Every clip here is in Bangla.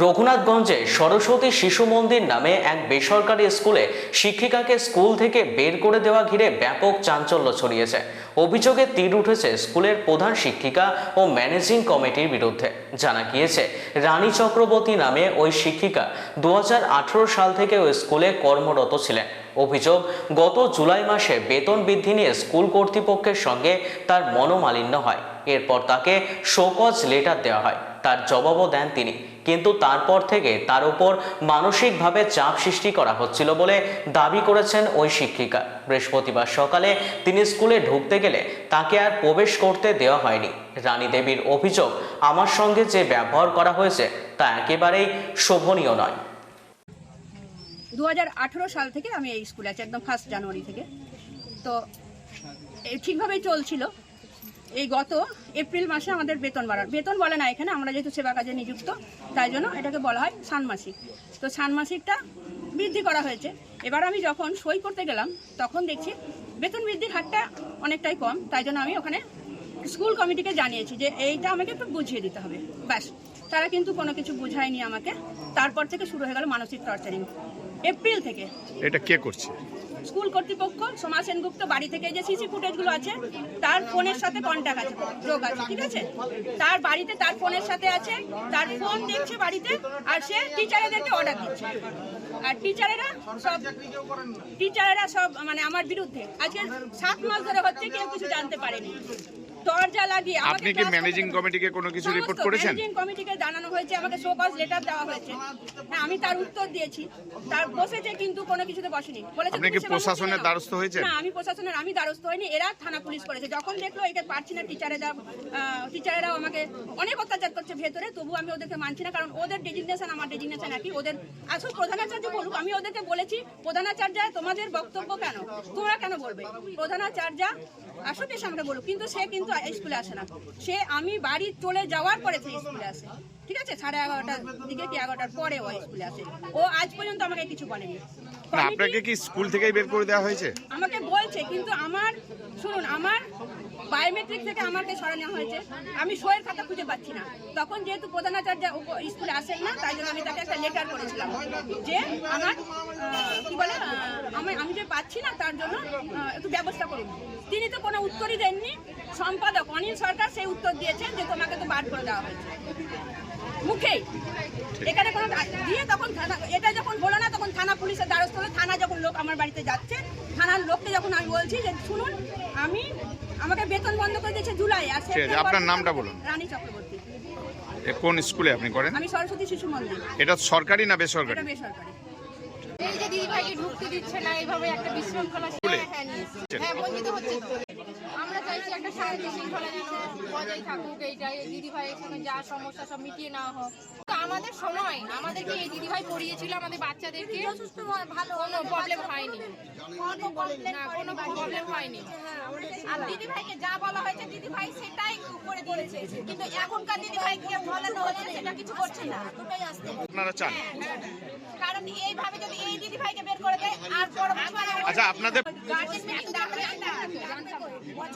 রঘুনাথগঞ্জে সরস্বতী শিশু মন্দির নামে এক বেসরকারি স্কুলে শিক্ষিকাকে স্কুল থেকে বের করে দেওয়া ঘিরে ব্যাপক চাঞ্চল্য ছড়িয়েছে। অভিযোগে তীর উঠেছে স্কুলের প্রধান শিক্ষিকা ও ম্যানেজিং কমিটির বিরুদ্ধে। জানা গিয়েছে, রানী চক্রবর্তী নামে ওই শিক্ষিকা দু হাজার আঠারো সাল থেকে ওই স্কুলে কর্মরত ছিলেন। অভিযোগ, গত জুলাই মাসে বেতন বৃদ্ধি নিয়ে স্কুল কর্তৃপক্ষের সঙ্গে তার মনোমালিন্য হয়। এরপর তাকে শোকজ লেটার দেওয়া হয়। তার জবাবও দেন তিনি। কিন্তু তারপর থেকে তার উপর মানসিকভাবে চাপ সৃষ্টি করা হচ্ছিল বলে দাবি করেছেন ওই শিক্ষিকা। বৃহস্পতিবার সকালে তিনি স্কুলে ঢুকতে গেলে তাকে আর প্রবেশ করতে দেওয়া হয়নি। রানী দেবীর অভিযোগ আমার সঙ্গে যে ব্যবহার করা হয়েছে তা একেবারেই শোভনীয় নয়। দু সাল থেকে আমি এই স্কুলে আছি, একদম ফার্স্ট জানুয়ারি থেকে। তো ঠিকভাবেই চলছিল। এই গত এপ্রিল মাসে আমাদের বেতন বাড়ার বেতন বলে না এখানে, আমরা যেহেতু সেবা কাজে নিযুক্ত, তাই জন্য এটাকে বলা হয় ষান্মাসিক। তো ষান্মাসিকটা বৃদ্ধি করা হয়েছে। এবার আমি যখন সই করতে গেলাম, তখন দেখছি বেতন বৃদ্ধির হারটা অনেকটাই কম। তাই জন্য আমি ওখানে স্কুল কমিটিকে জানিয়েছি যে এইটা আমাকে একটু বুঝিয়ে দিতে হবে। ব্যাস, তারা কিন্তু কোনো কিছু বুঝায়নি আমাকে। তারপর থেকে শুরু হয়ে গেল মানসিক টর্চারিং। এপ্রিল থেকে এটা কে করছে? স্কুল কর্তৃপক্ষ সোমা সেনগুপ্ত বাড়ি থেকে যে সিসি ফুটেজগুলো আছে, তার ফোনের সাথে কন্ট্যাক্ট আছে আছে, ঠিক আছে? তার বাড়িতে তার ফোনের সাথে আছে, তার ফোন দেখছে বাড়িতে, আর সে টিচারেদেরকে অর্ডার দিচ্ছে। আর টিচারেরা সব টিচারেরা সব মানে আমার বিরুদ্ধে। আজকে সাত মাস ধরে হচ্ছে, কেউ কিছু জানতে পারেনি। দরজা লাগিয়ে আপনি কি ম্যানেজিং কমিটিকে কোনো কিছু রিপোর্ট করেছেন? ম্যানেজিং কমিটিকে জানানো হয়েছে আমাকে শোকজ লেটার দেওয়া হয়েছে। হ্যাঁ আমি তার উত্তর দিয়েছি। তার বসেছে কিন্তু কোনো কিছুতে বসেনি। বলেছে আপনি কি প্রশাসনের। দ্বারস্থ হয়েছেন? না আমি প্রশাসনের আমি দ্বারস্থ হয়নি এরা থানা পুলিশ করেছে। যখন দেখল একে পারছি না টিচারেরা টিচারেরাও আমাকে অনেক অত্যাচার করছে ভেতরে তবু আমি ওদেরকে মানছি না কারণ ওদের ডেজিগনেশন আমার ডেজিগনেশন একই। ওদের আসল প্রধানাচার্য বলুক আমি ওদেরকে বলেছি প্রধানাচার্য তোমাদের বক্তব্য কেন? তোমরা কেন বলবে? প্রধানাচার্য আসুক এসে আমাকে বলুক কিন্তু সে কিন্তু স্কুলে আসে না। সে আমি বাড়ি চলে যাওয়ার পরে সে স্কুলে আসে। ঠিক আছে? সাড়ে এগারোটার দিকে কি এগারোটার পরে ও স্কুলে আসে। ও আজ পর্যন্ত আমাকে কিছু বলেনি। আপনাকে কি স্কুল থেকেই বের করে দেওয়া হয়েছে? আমাকে বলছে কিন্তু আমার শুনুন আমার বায়োমেট্রিক থেকে আমাকে সরানো হয়েছে। আমি সইয়ের খাতা খুঁজে পাচ্ছি না। তখন যেহেতু প্রধানাচার্য স্কুলে আসেন না তাই জন্য আমি তাকে একটা লেটার করেছিলাম যে আমার কি বলে আমি আমি যে পাচ্ছি না তার জন্য একটু ব্যবস্থা করুন। তিনি তো কোনো উত্তরই দেননি। সম্পাদক অনিল সরকার সেই উত্তর দিয়েছেন যে তোমাকে তো বার করে দেওয়া হয়েছে। মুখেই এখানে কোনো দিয়ে তখন থানা এটা যখন হলো না তখন থানা পুলিশের দ্বারস্থ হলো। থানা যখন লোক আমার বাড়িতে যাচ্ছে থানার লোককে যখন আমি বলছি যে শুনুন আমি আমাকে বেতন বন্ধ করে দিয়েছে জুলাই আর আপনার নামটা বলুন। রানী চক্রবর্তী। কোন স্কুলে আপনি করেন? আমি সরস্বতী শিশু মন্দির। এটা সরকারি না বেসরকারি? এটা বেসরকারি। এই যে দিদি ভাইকে ঢুকতে দিচ্ছে না এইভাবে একটা বিশৃঙ্খলা হ্যাঁ হ্যাঁ হ্যাঁ বঞ্চিত হচ্ছে আমরা চাইছি একটা শান্তি শৃঙ্খলা যেন বজায় থাকুক এইটাই। দিদি ভাইয়ের সঙ্গে যা সমস্যা সব মিটিয়ে নেওয়া হোক। আমাদের সময় আমাদেরকে এই দিদি ভাই পড়িয়েছিল আমাদের বাচ্চাদেরকে। ভালো কোনো প্রবলেম হয়নি। না কোনো প্রবলেম হয়নি। আর দিদি ভাইকে যা বলা হয়েছে দিদি ভাই সেটাই করে দিয়েছে কিন্তু এখনকার দিদি ভাইকে বলানো হচ্ছে সেটা কিছু করছে না। দুটোই আসতে। আপনারা চান? কারণ এইভাবে যদি এই দিদি ভাইকে বের করে দেয় আর পরবর্তী আচ্ছা আপনাদের গার্জেন মিটিং ডাকে না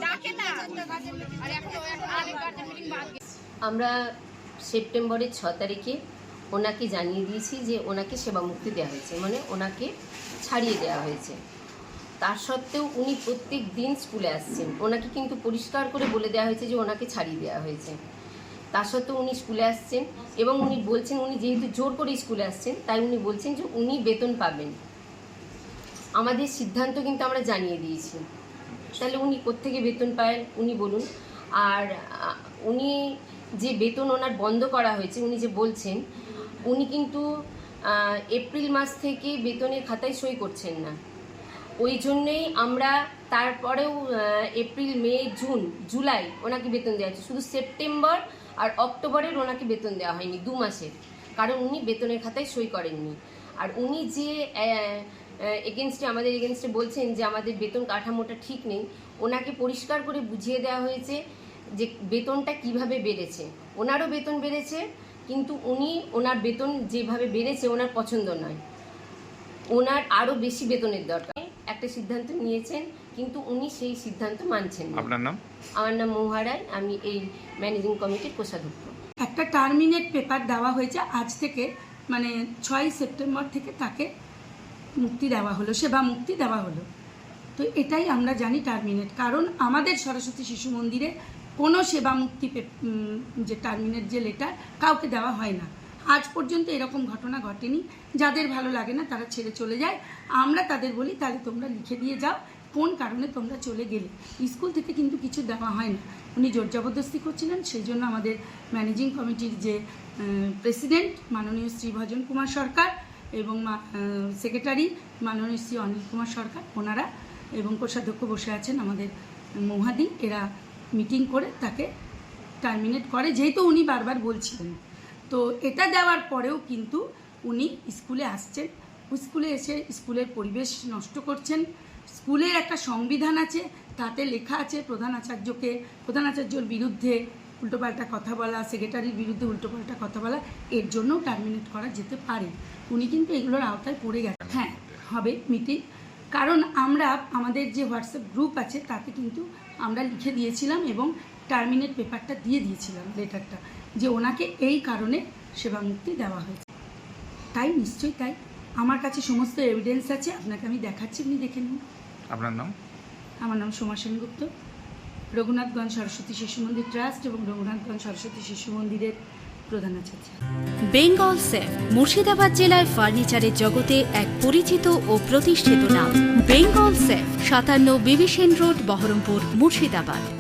ডাকে না আর এখন এখন অনেক গার্জেন মিটিং বাদ আমরা সেপ্টেম্বরের ছ তারিখে ওনাকে জানিয়ে দিয়েছি যে ওনাকে সেবা মুক্তি দেওয়া হয়েছে মানে ওনাকে ছাড়িয়ে দেওয়া হয়েছে। তার সত্ত্বেও উনি প্রত্যেক দিন স্কুলে আসছেন। ওনাকে কিন্তু পরিষ্কার করে বলে দেওয়া হয়েছে যে ওনাকে ছাড়িয়ে দেওয়া হয়েছে। তার সত্ত্বেও উনি স্কুলে আসছেন এবং উনি বলছেন, উনি যেহেতু জোর করে স্কুলে আসছেন, তাই উনি বলছেন যে উনি বেতন পাবেন। আমাদের সিদ্ধান্ত কিন্তু আমরা জানিয়ে দিয়েছি। তাহলে উনি কোত্থেকে বেতন পায়, উনি বলুন। আর উনি যে বেতন ওনার বন্ধ করা হয়েছে, উনি যে বলছেন, উনি কিন্তু এপ্রিল মাস থেকে বেতনের খাতায় সই করছেন না। ওই জন্যেই আমরা তারপরেও এপ্রিল, মে, জুন, জুলাই ওনাকে বেতন দেওয়া হচ্ছে শুধু সেপ্টেম্বর আর অক্টোবরের ওনাকে বেতন দেওয়া হয়নি, দু মাসের। কারণ উনি বেতনের খাতায় সই করেননি। আর উনি যে এগেনস্টে আমাদের এগেনস্টে বলছেন যে আমাদের বেতন কাঠামোটা ঠিক নেই, ওনাকে পরিষ্কার করে বুঝিয়ে দেওয়া হয়েছে যে বেতনটা কীভাবে বেড়েছে। ওনারও বেতন বেড়েছে, কিন্তু উনি ওনার বেতন যেভাবে বেড়েছে, ওনার পছন্দ নয়। ওনার আরও বেশি বেতনের দরকার। একটা সিদ্ধান্ত নিয়েছেন কিন্তু উনি সেই সিদ্ধান্ত মানছেন না। আপনার নাম? আমার নাম মৌহারায় আমি এই ম্যানেজিং কমিটির কোষাধ্যক্ষ। একটা টার্মিনেট পেপার দেওয়া হয়েছে আজ থেকে মানে ছয় সেপ্টেম্বর থেকে তাকে মুক্তি দেওয়া হলো সেবা মুক্তি দেওয়া হলো। তো এটাই আমরা জানি টার্মিনেট কারণ আমাদের সরস্বতী শিশু মন্দিরে কোনো সেবা মুক্তি পে- যে টার্মিনেট যে লেটার কাউকে দেওয়া হয় না। আজ পর্যন্ত এরকম ঘটনা ঘটেনি যাদের ভালো লাগে না তারা ছেড়ে চলে যায়। আমরা তাদের বলি তাহলে তোমরা লিখে দিয়ে যাও কোন কারণে তোমরা চলে গেলে? স্কুল থেকে কিন্তু কিছু দেওয়া হয় না। উনি জোর জবরদস্তি করছিলেন, সেই জন্য আমাদের ম্যানেজিং কমিটির যে প্রেসিডেন্ট মাননীয় শ্রী ভজন কুমার সরকার এবং সেক্রেটারি মাননীয় শ্রী অনিল কুমার সরকার, ওনারা এবং কোষাধ্যক্ষ বসে আছেন আমাদের মহাদি। এরা মিটিং করে তাকে টার্মিনেট করে, যেহেতু উনি বারবার বলছিলেন। তো এটা দেওয়ার পরেও কিন্তু উনি স্কুলে আসছেন। স্কুলে এসে স্কুলের পরিবেশ নষ্ট করছেন। স্কুলের একটা সংবিধান আছে তাতে লেখা আছে প্রধান আচার্যকে প্রধান আচার্যর বিরুদ্ধে উল্টোপাল্টা কথা বলা সেক্রেটারির বিরুদ্ধে উল্টোপাল্টা কথা বলা এর জন্যও টার্মিনেট করা যেতে পারে। উনি কিন্তু এগুলোর আওতায় পড়ে গেছেন। হ্যাঁ হবে। মিটিং কারণ আমরা আমাদের যে হোয়াটসঅ্যাপ গ্রুপ আছে তাতে কিন্তু আমরা লিখে দিয়েছিলাম এবং টার্মিনেট পেপারটা দিয়ে দিয়েছিলাম লেটারটা যে ওনাকে এই কারণে সেবা মুক্তি দেওয়া হয়েছে। তাই নিশ্চয়ই তাই। আমার কাছে সমস্ত এভিডেন্স আছে আপনাকে আমি দেখাচ্ছি আপনি দেখে নিন। আপনার নাম? আমার নাম সোমা সেনগুপ্ত। রঘুনাথগঞ্জ সরস্বতী শিশু মন্দির ট্রাস্ট এবং রঘুনাথগঞ্জ সরস্বতী শিশু মন্দিরের প্রধান আচার্য। বেঙ্গল সেফ মুর্শিদাবাদ জেলায় ফার্নিচারের জগতে এক পরিচিত ও প্রতিষ্ঠিত নাম। বেঙ্গল সেফ সাতান্ন বিবিসেন রোড বহরমপুর মুর্শিদাবাদ।